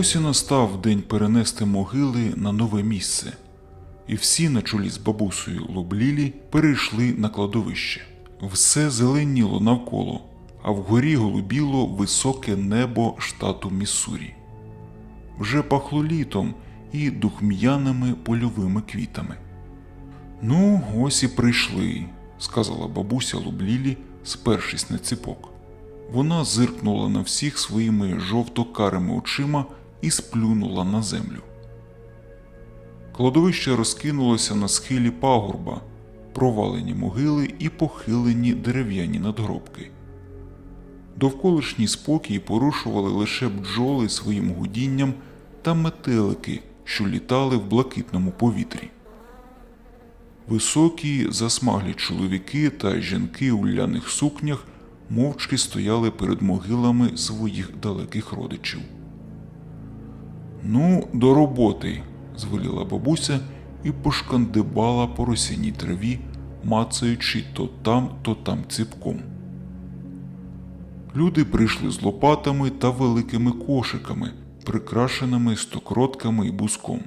Ось і настав день перенести могили на нове місце, і всі на чолі з бабусею Лоблілі перейшли на кладовище. Все зеленіло навколо, а вгорі голубіло високе небо штату Міссурі. Вже пахло літом і духм'яними польовими квітами. Ну, ось і прийшли, сказала бабуся Лублілі, спершись на ціпок. Вона зиркнула на всіх своїми жовто-карими очима і сплюнула на землю. Кладовище розкинулося на схилі пагорба, провалені могили і похилені дерев'яні надгробки. Довколишній спокій порушували лише бджоли своїм гудінням та метелики, що літали в блакитному повітрі. Високі, засмаглі чоловіки та жінки у ляних сукнях мовчки стояли перед могилами своїх далеких родичів. Ну, до роботи, звеліла бабуся і пошкандибала по росяній траві, мацаючи то там, то там ціпком. Люди прийшли з лопатами та великими кошиками, прикрашеними стокротками і буском.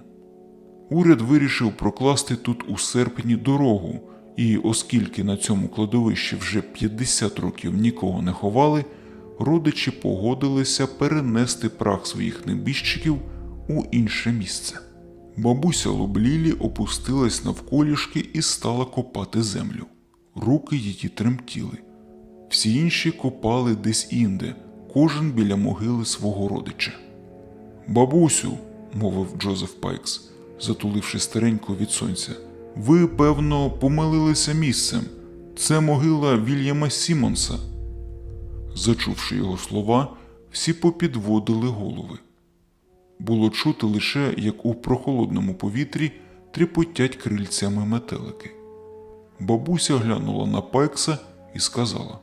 Уряд вирішив прокласти тут у серпні дорогу, і оскільки на цьому кладовищі вже 50 років нікого не ховали, родичі погодилися перенести прах своїх небіжчиків у інше місце. Бабуся Лоблілі опустилась навколішки і стала копати землю. Руки її тремтіли. Всі інші копали десь інде, кожен біля могили свого родича. Бабусю, мовив Джозеф Пайкс, затуливши старенько від сонця, ви, певно, помилилися місцем. Це могила Вільяма Сімонса. Зачувши його слова, всі попідводили голови. Було чути лише, як у прохолодному повітрі тріпотять крильцями метелики. Бабуся глянула на Пайкса і сказала: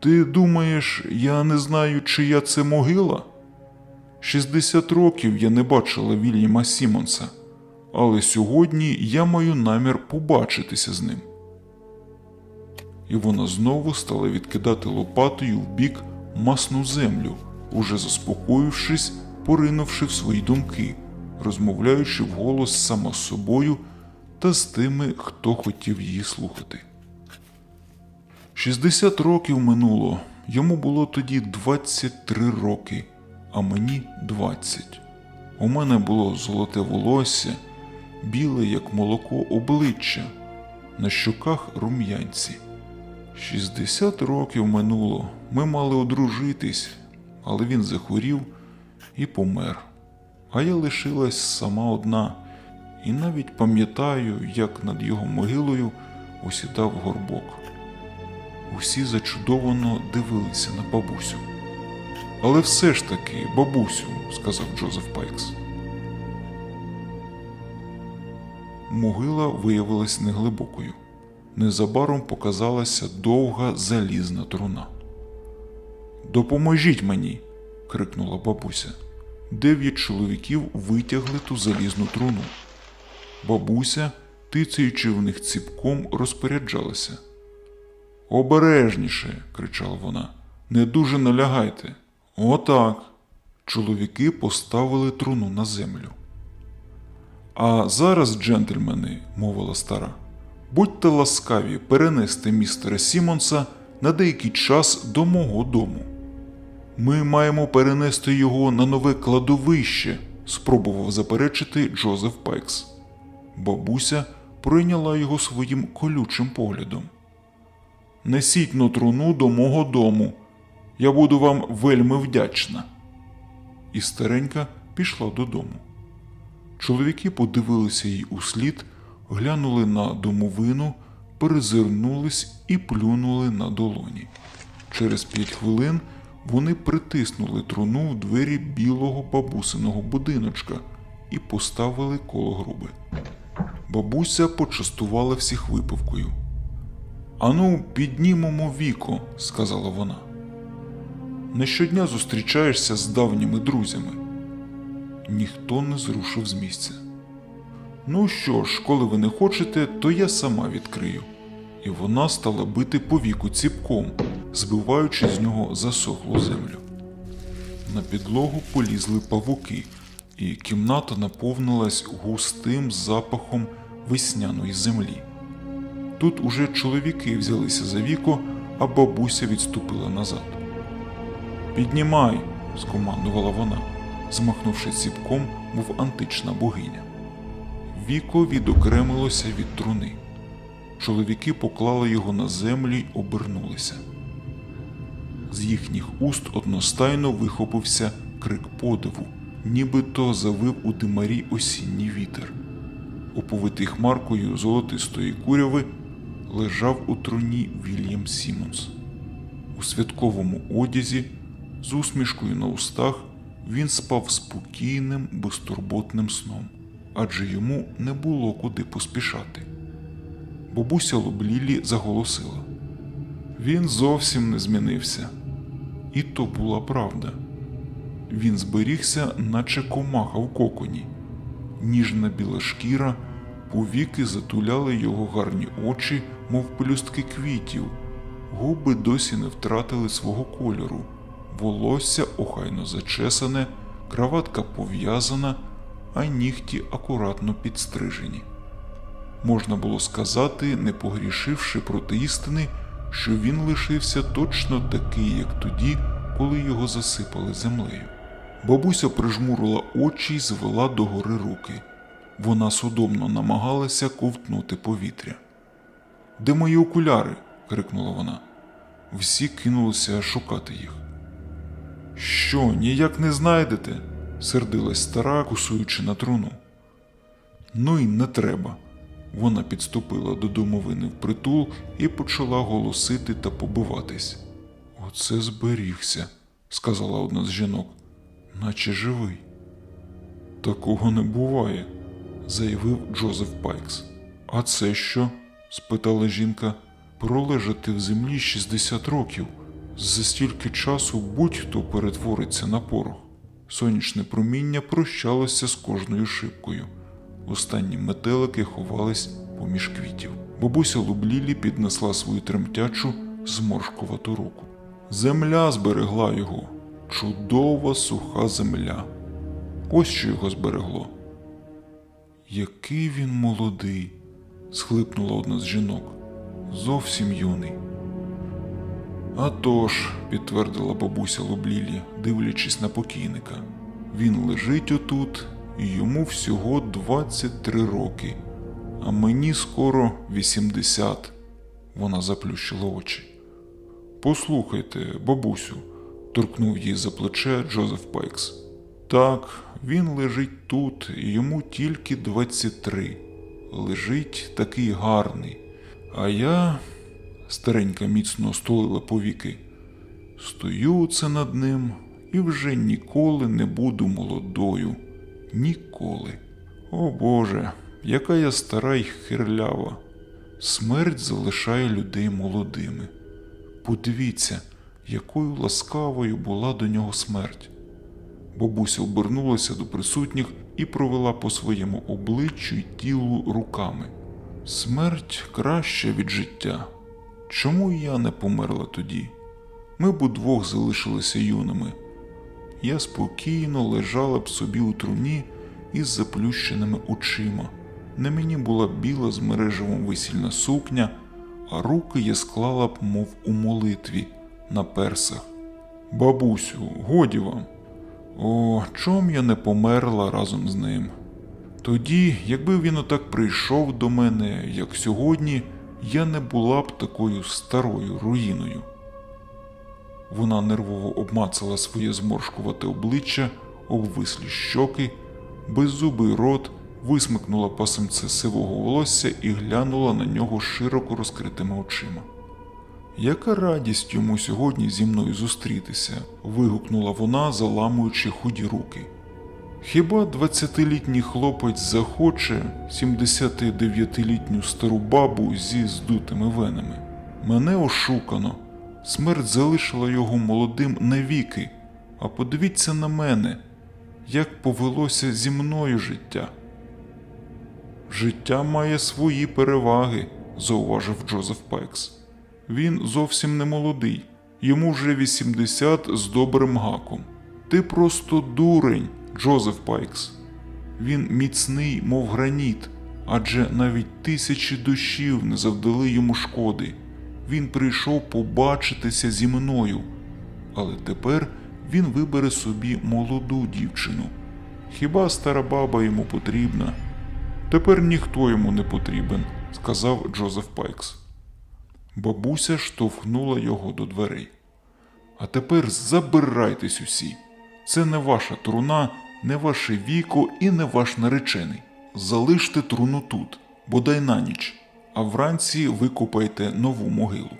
Ти думаєш, я не знаю, чия це могила? 60 років я не бачила Вільяма Сімонса, але сьогодні я маю намір побачитися з ним. І вона знову стала відкидати лопатою в бік масну землю, уже заспокоївшись, поринувши в свої думки, розмовляючи вголос сама з собою та з тими, хто хотів її слухати. 60 років минуло, йому було тоді 23 роки, а мені 20. У мене було золоте волосся, біле, як молоко, обличчя, на щоках рум'янці. 60 років минуло, ми мали одружитись, але він захворів і помер. А я лишилась сама одна, і навіть пам'ятаю, як над його могилою осідав горбок. Усі зачудовано дивилися на бабусю. Але все ж таки, бабусю, сказав Джозеф Пайкс. Могила виявилась неглибокою. Незабаром показалася довга залізна труна. Допоможіть мені. крикнула бабуся. Дев'ять чоловіків витягли ту залізну труну. Бабуся, тицяючи в них ціпком, розпоряджалася. Обережніше, кричала вона, не дуже налягайте. Отак. Чоловіки поставили труну на землю. А зараз, джентльмени, мовила стара, будьте ласкаві перенести містера Сімонса на деякий час до мого дому. Ми маємо перенести його на нове кладовище, спробував заперечити Джозеф Пайкс. Бабуся пройняла його своїм колючим поглядом. Несіть но труну до мого дому. Я буду вам вельми вдячна. І старенька пішла додому. Чоловіки подивилися їй услід, глянули на домовину, перезирнулись і плюнули на долоні. Через п'ять хвилин вони притиснули труну в двері білого бабусиного будиночка і поставили коло груби. Бабуся почастувала всіх випивкою. Ану, піднімемо віко, сказала вона. Не щодня зустрічаєшся з давніми друзями. Ніхто не зрушив з місця. Ну що ж, коли ви не хочете, то я сама відкрию. І вона стала бити по віку ціпком, збиваючи з нього засохлу землю. На підлогу полізли павуки, і кімната наповнилась густим запахом весняної землі. Тут уже чоловіки взялися за віко, а бабуся відступила назад. Піднімай, скомандувала вона, змахнувши ціпком, мов антична богиня. Віко відокремилося від труни. Чоловіки поклали його на землю й обернулися. З їхніх уст одностайно вихопився крик подиву, нібито завив у димарі осінній вітер. Оповитий хмаркою золотистої куряви лежав у труні Вільям Сімонс. У святковому одязі, з усмішкою на устах, він спав спокійним, безтурботним сном, адже йому не було куди поспішати. Бабуся Лоблілі заголосила. Він зовсім не змінився. І то була правда. Він зберігся, наче комаха в коконі. Ніжна біла шкіра, повіки затуляли його гарні очі, мов пелюстки квітів. Губи досі не втратили свого кольору, волосся охайно зачесане, краватка пов'язана, а нігті акуратно підстрижені. Можна було сказати, не погрішивши проти істини, що він лишився точно такий, як тоді, коли його засипали землею. Бабуся прижмурила очі й звела догори руки. Вона судомно намагалася ковтнути повітря. Де мої окуляри? крикнула вона. Всі кинулися шукати їх. Що, ніяк не знайдете? сердилась стара, кусуючи на труну. Ну й не треба. Вона підступила до домовини впритул і почала голосити та побиватись. Оце зберігся, сказала одна з жінок, наче живий. Такого не буває, заявив Джозеф Пайкс. А це що? спитала жінка. Пролежати в землі 60 років. За стільки часу будь-хто перетвориться на порох. Сонячне проміння прощалося з кожною шибкою. Останні метелики ховались поміж квітів. Бабуся Лублілі піднесла свою тремтячу, зморшкувату руку. Земля зберегла його. Чудова суха земля. Ось що його зберегло. Який він молодий, схлипнула одна з жінок. Зовсім юний. «А тож», – підтвердила бабуся Лублілі, дивлячись на покійника. Він лежить отут, йому всього 23 роки, а мені скоро 80. Вона заплющила очі. Послухайте, бабусю, торкнув її за плече Джозеф Пайкс. Так, він лежить тут, йому тільки 23. Лежить такий гарний. А я, старенька міцно стулила повіки, стою це над ним і вже ніколи не буду молодою. Ніколи. О Боже, яка я стара й хирлява. Смерть залишає людей молодими. Подивіться, якою ласкавою була до нього смерть. Бабуся обернулася до присутніх і провела по своєму обличчю й тілу руками. Смерть краща від життя. Чому я не померла тоді? Ми б удвох залишилися юними. Я спокійно лежала б собі у труні із заплющеними очима. На мені була біла з мережевом весільна сукня, а руки я склала б, мов у молитві, на персах. Бабусю, годі вам. О, чом я не померла разом з ним? Тоді, якби він отак прийшов до мене, як сьогодні, я не була б такою старою руїною. Вона нервово обмацала своє зморшкувате обличчя, обвислі щоки, беззубий рот, висмикнула пасемце сивого волосся і глянула на нього широко розкритими очима. Яка радість йому сьогодні зі мною зустрітися? вигукнула вона, заламуючи худі руки. Хіба 20-літній хлопець захоче 79-літню стару бабу зі здутими венами? Мене ошукано. Смерть залишила його молодим навіки. А подивіться на мене, як повелося зі мною життя. Життя має свої переваги, зауважив Джозеф Пайкс. Він зовсім не молодий, йому вже 80 з добрим гаком. Ти просто дурень, Джозеф Пайкс. Він міцний, мов граніт, адже навіть тисячі душів не завдали йому шкоди. Він прийшов побачитися зі мною, але тепер він вибере собі молоду дівчину. Хіба стара баба йому потрібна? Тепер ніхто йому не потрібен, сказав Джозеф Пайкс. Бабуся штовхнула його до дверей. А тепер забирайтесь усі. Це не ваша труна, не ваше віко і не ваш наречений. Залиште труну тут, бодай на ніч, а вранці викопайте нову могилу.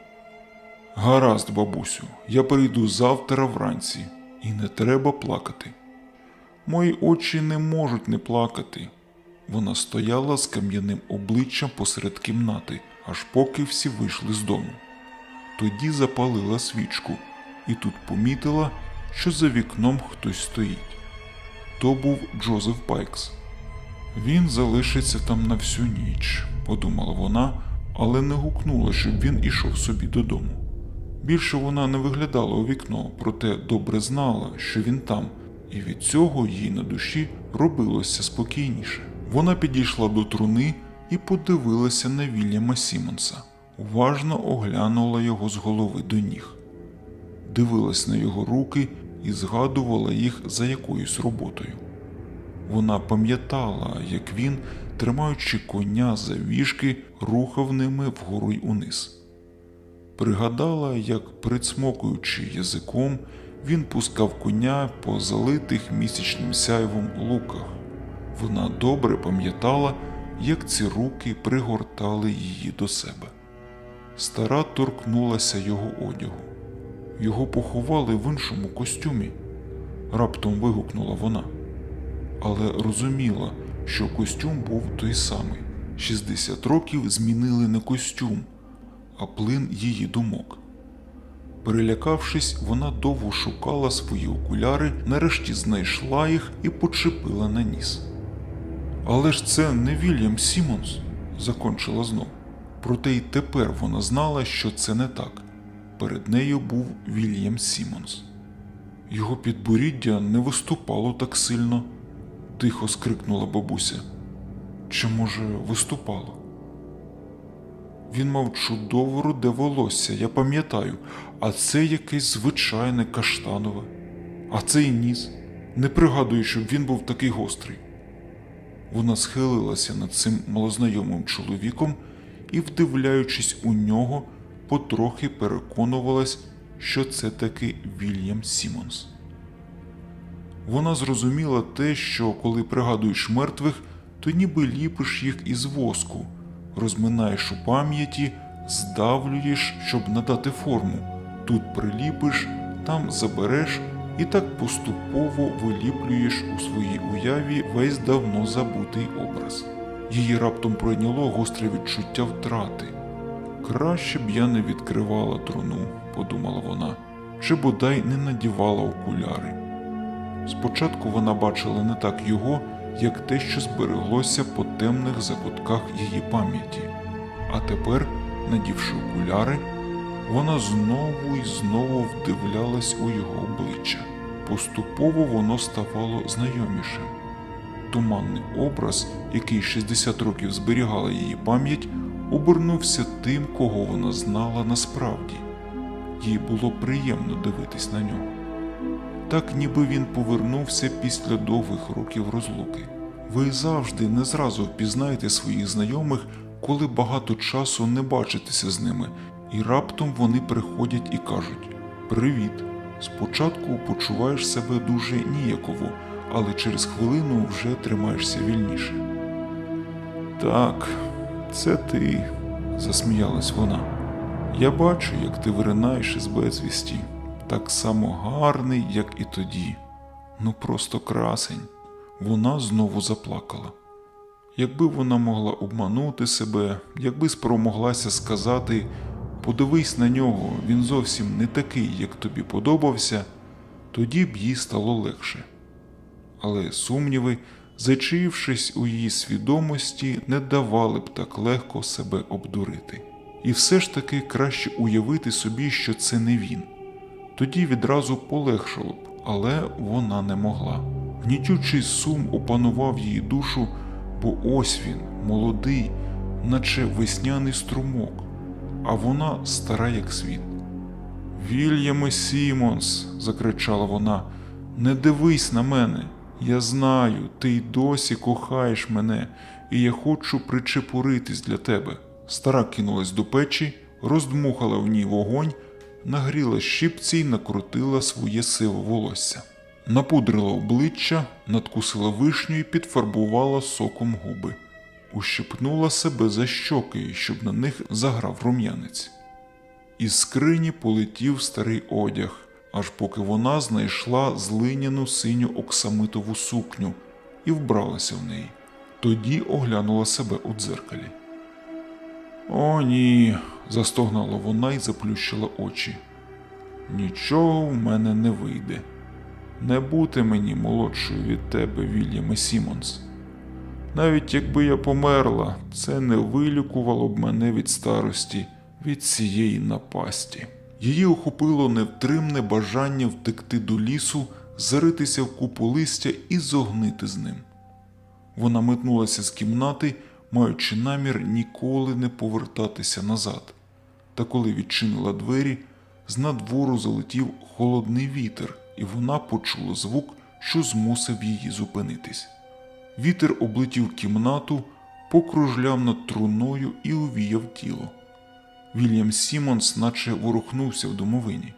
Гаразд, бабусю, я прийду завтра вранці, і не треба плакати. Мої очі не можуть не плакати. Вона стояла з кам'яним обличчям посеред кімнати, аж поки всі вийшли з дому. Тоді запалила свічку і тут помітила, що за вікном хтось стоїть. То був Джозеф Пайкс. Він залишиться там на всю ніч, подумала вона, але не гукнула, щоб він ішов собі додому. Більше вона не виглядала у вікно, проте добре знала, що він там, і від цього їй на душі робилося спокійніше. Вона підійшла до труни і подивилася на Вільяма Сімонса, уважно оглянула його з голови до ніг, дивилась на його руки і згадувала їх за якоюсь роботою. Вона пам'ятала, як він, тримаючи коня за віжки, рухав ними вгору й униз. Пригадала, як, прицмокуючи язиком, він пускав коня по залитих місячним сяйвом луках. Вона добре пам'ятала, як ці руки пригортали її до себе. Стара торкнулася його одягу. Його поховали в іншому костюмі. Раптом вигукнула вона. Але розуміла, що костюм був той самий. 60 років змінили не костюм, а плин її думок. Перелякавшись, вона довго шукала свої окуляри, нарешті знайшла їх і почепила на ніс. Але ж це не Вільям Сімонс, закончила знов. Проте й тепер вона знала, що це не так. Перед нею був Вільям Сімонс. Його підборіддя не виступало так сильно, тихо скрикнула бабуся. Чи, може, виступало? Він мав чудово руде волосся, я пам'ятаю, а це якесь звичайне каштанове. А цей ніс. Не пригадую, щоб він був такий гострий. Вона схилилася над цим малознайомим чоловіком і, вдивляючись у нього, потрохи переконувалась, що це таки Вільям Сімонс. Вона зрозуміла те, що коли пригадуєш мертвих, то ніби ліпиш їх із воску, розминаєш у пам'яті, здавлюєш, щоб надати форму. Тут приліпиш, там забереш і так поступово виліплюєш у своїй уяві весь давно забутий образ. Її раптом пройняло гостре відчуття втрати. Краще б я не відкривала труну, подумала вона, чи бодай не надівала окуляри. Спочатку вона бачила не так його, як те, що збереглося по темних закутках її пам'яті. А тепер, надівши окуляри, вона знову і знову вдивлялась у його обличчя. Поступово воно ставало знайомішим. Туманний образ, який 60 років зберігала її пам'ять, обернувся тим, кого вона знала насправді. Їй було приємно дивитись на нього. Так ніби він повернувся після довгих років розлуки. Ви завжди не зразу впізнаєте своїх знайомих, коли багато часу не бачитеся з ними, і раптом вони приходять і кажуть: Привіт! Спочатку почуваєш себе дуже ніяково, але через хвилину вже тримаєшся вільніше. Так, це ти, засміялась вона. Я бачу, як ти виринаєш із безвісті, так само гарний, як і тоді. Ну просто красень. Вона знову заплакала. Якби вона могла обманути себе, якби спромоглася сказати подивись на нього, він зовсім не такий, як тобі подобався, тоді б їй стало легше. Але сумніви, зачаївшись у її свідомості, не давали б так легко себе обдурити. І все ж таки краще уявити собі, що це не він. Тоді відразу полегшало б, але вона не могла. Гнітючий сум опанував її душу, бо ось він, молодий, наче весняний струмок, а вона стара як світ. Вільяме Сімонс, закричала вона, не дивись на мене. Я знаю, ти й досі кохаєш мене, і я хочу причепуритись для тебе. Стара кинулась до печі, роздмухала в ній вогонь, нагріла щипці й накрутила своє сиве волосся. Напудрила обличчя, надкусила вишню і підфарбувала соком губи. Ущипнула себе за щоки, щоб на них заграв рум'янець. Із скрині полетів старий одяг, аж поки вона знайшла злиняну синю оксамитову сукню і вбралася в неї. Тоді оглянула себе у дзеркалі. О, ні, застогнала вона і заплющила очі. Нічого в мене не вийде. Не бути мені молодшою від тебе, Вільяме Сімонс. Навіть якби я померла, це не вилікувало б мене від старості, від цієї напасті. Її охопило невтримне бажання втекти до лісу, заритися в купу листя і зогнити з ним. Вона метнулася з кімнати, маючи намір ніколи не повертатися назад. Та коли відчинила двері, з надвору залетів холодний вітер, і вона почула звук, що змусив її зупинитись. Вітер облетів кімнату, покружляв над труною і увіяв тіло. Вільям Сімонс наче ворухнувся в домовині.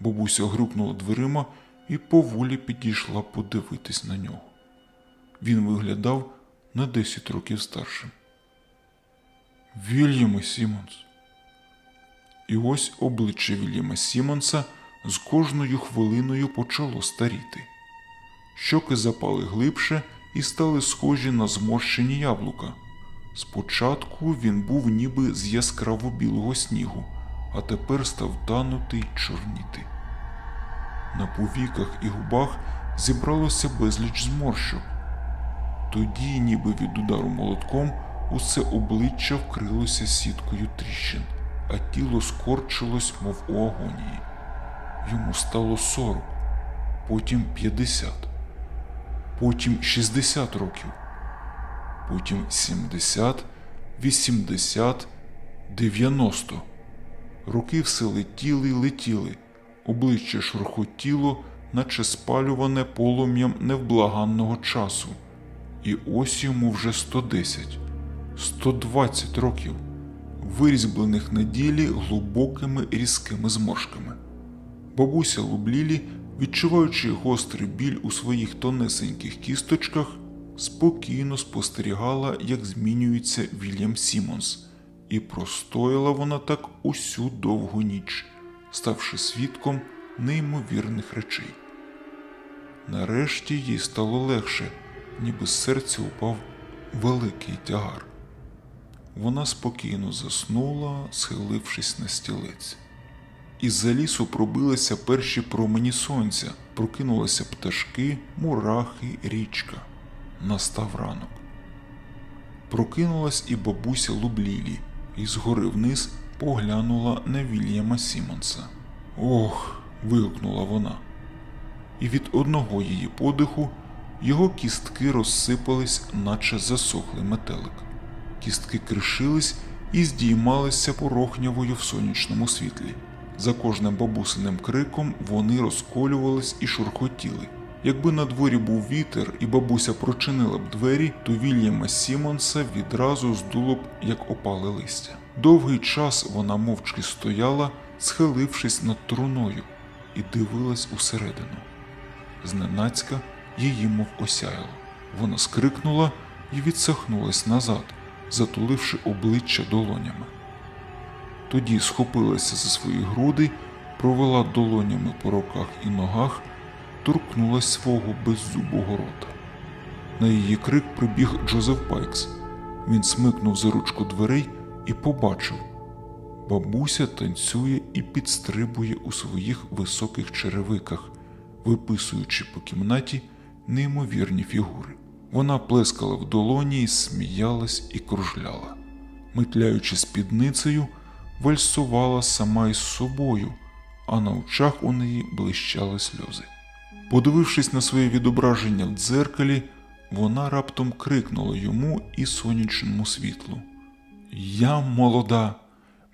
Бабуся грюкнула дверима і поволі підійшла подивитись на нього. Він виглядав на 10 років старшим. Вільяме Сімонс. І ось обличчя Вільяма Сімонса з кожною хвилиною почало старіти. Щоки запали глибше і стали схожі на зморщені яблука. Спочатку він був ніби з яскраво білого снігу, а тепер став танути й чорніти. На повіках і губах зібралося безліч зморщок. Тоді, ніби від удару молотком, усе обличчя вкрилося сіткою тріщин, а тіло скорчилось, мов у агонії. Йому стало сорок, потім п'ятдесят, потім шістдесят років, потім сімдесят, вісімдесят, дев'яносто. Роки все летіли й летіли, обличчя шурхотіло, наче спалюване полум'ям невблаганного часу. І ось йому вже 110, 120 років, вирізьблених на ділі глибокими різкими зморшками. Бабуся Лублілі, відчуваючи гострий біль у своїх тонесеньких кісточках, спокійно спостерігала, як змінюється Вільям Сімонс, і простояла вона так усю довгу ніч, ставши свідком неймовірних речей. Нарешті їй стало легше, ніби з серця упав великий тягар. Вона спокійно заснула, схилившись на стілець. Із-за лісу пробилися перші промені сонця, прокинулися пташки, мурахи, річка. Настав ранок. Прокинулась і бабуся Лублілі, і згори вниз поглянула на Вільяма Сімонса. Ох. вигукнула вона. І від одного її подиху його кістки розсипались, наче засохлий метелик. Кістки кришились і здіймалися порохнявою в сонячному світлі. За кожним бабусиним криком вони розколювались і шурхотіли. Якби на дворі був вітер і бабуся прочинила б двері, то Вільяма Сімонса відразу здуло б, як опале листя. Довгий час вона мовчки стояла, схилившись над труною, і дивилась усередину. Зненацька її мов осяяло. Вона скрикнула і відсахнулась назад, затуливши обличчя долонями. Тоді схопилася за свої груди, провела долонями по руках і ногах, торкнулась свого беззубого рота. На її крик прибіг Джозеф Пайкс. Він смикнув за ручку дверей і побачив. Бабуся танцює і підстрибує у своїх високих черевиках, виписуючи по кімнаті неймовірні фігури. Вона плескала в долоні і сміялась і кружляла. Митляючи спідницею, вальсувала сама із собою, а на очах у неї блищали сльози. Подивившись на своє відображення в дзеркалі, вона раптом крикнула йому і сонячному світлу. Я молода,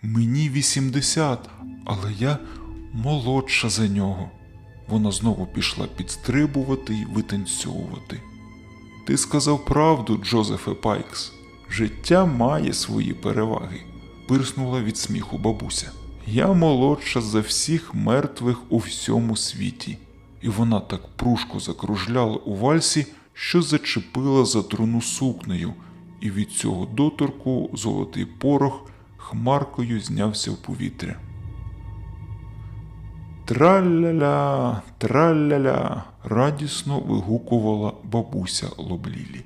мені 80, але я молодша за нього. Вона знову пішла підстрибувати й витанцьовувати. Ти сказав правду, Джозефе Пайкс. Життя має свої переваги, пирснула від сміху бабуся. Я молодша за всіх мертвих у всьому світі. І вона так пружко закружляла у вальсі, що зачепила за труну сукнею, і від цього доторку золотий порох хмаркою знявся в повітря. Траля-ля, траля-ля, радісно вигукувала бабуся Лоблілі.